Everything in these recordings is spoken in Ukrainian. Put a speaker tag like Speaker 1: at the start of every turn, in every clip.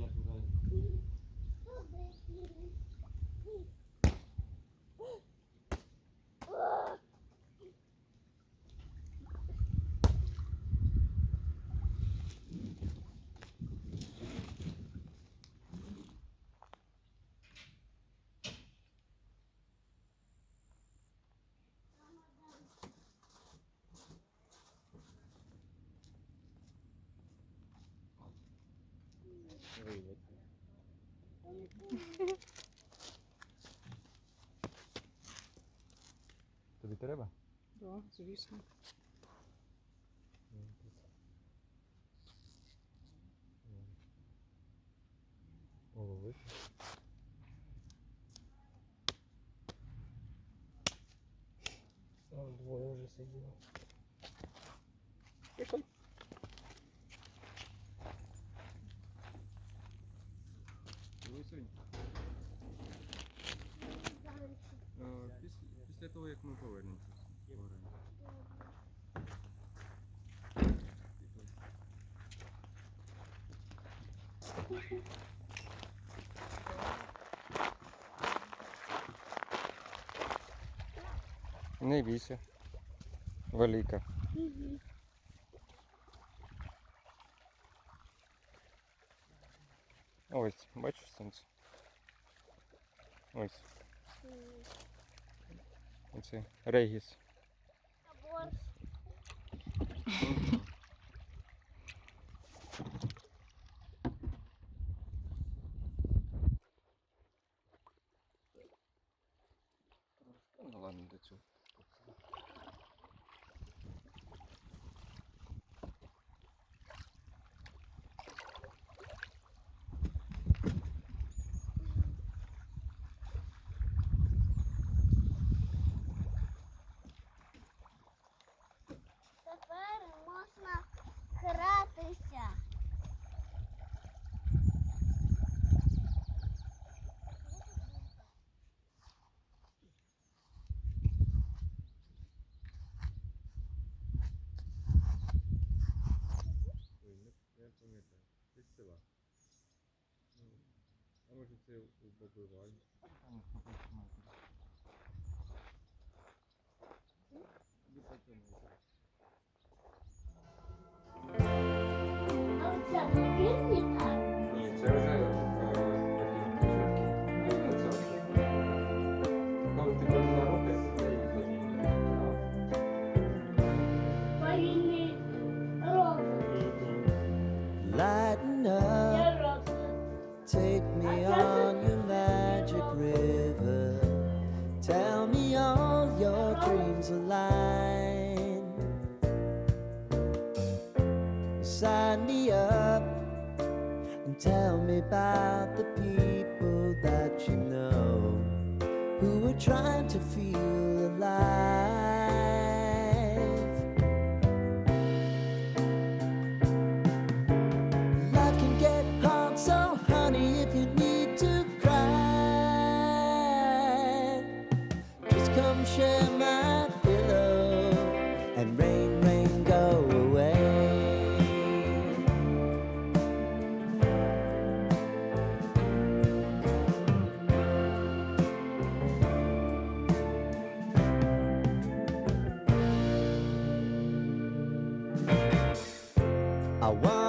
Speaker 1: Чи як Виявити. Тобі треба?
Speaker 2: Так, звісно.
Speaker 1: Голови. Там двоє вже сиділо. Того, як ми повернемося. Не бійся. Велика. Ось, бачиш сонце? Ось. Оце регіс.
Speaker 3: Або
Speaker 4: Hoje tem o Bobo Roy. trying to feel alive. I
Speaker 2: want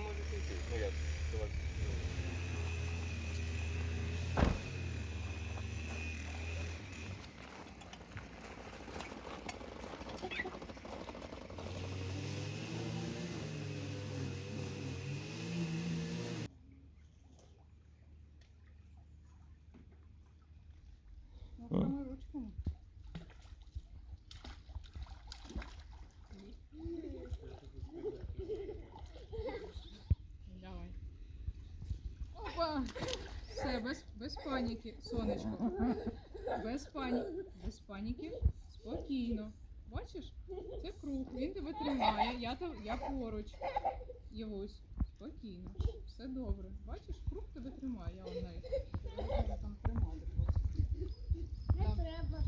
Speaker 2: moi je fais. Все, без, без паніки, сонечко. Без паніки. Без паніки. Спокійно. Бачиш? Це круг. Він тебе тримає. Я та- я поруч. Євусь. Спокійно. Все добре. Бачиш, круг тебе тримає, я одна. Там тримає. Не треба.